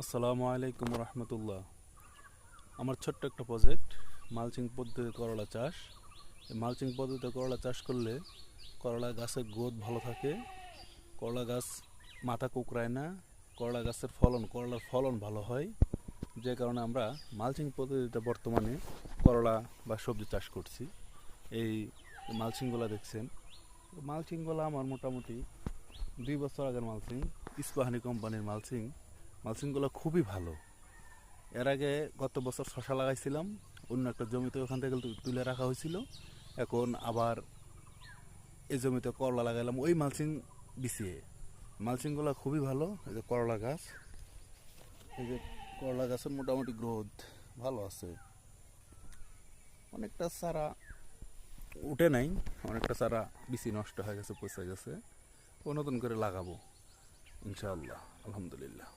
আসসালামু আলাইকুম রহমতুল্লাহ। আমার ছোট্ট একটা প্রজেক্ট, মালচিং পদ্ধতিতে করলা চাষ। মালচিং পদ্ধতিতে করলা চাষ করলে করলা গাছের গ্রোথ ভালো থাকে। করলা গাছ মাথা কুকড়ায় না, করলা গাছের ফলন, করলার ফলন ভালো হয়। যে কারণে আমরা মালচিং পদ্ধতিতে বর্তমানে করলা বা সবজি চাষ করছি। এই মালচিংগুলো দেখছেন। মালচিংগুলো আমার মোটামুটি দুই বছর আগের মালচিং, ইস্পাহানি কোম্পানির মালচিং। মালচিংগুলো খুবই ভালো। এর আগে গত বছর শশা লাগাইছিলাম, অন্য একটা জমিতে ওখান থেকে তুলে রাখা হয়েছিল। এখন আবার এই জমিতে করলা লাগাইলাম, ওই মালচিং বিছিয়ে। মালচিংগুলো খুবই ভালো, এই যে করলা গাছ। এই যে করলা গাছের মোটামুটি গ্রোথ ভালো আছে। অনেকটা চারা উঠে নাই, অনেকটা চারা বিচি নষ্ট হয়ে গেছে, পচে গেছে। ও নতুন করে লাগাবো, ইনশাআল্লাহ, আলহামদুলিল্লাহ।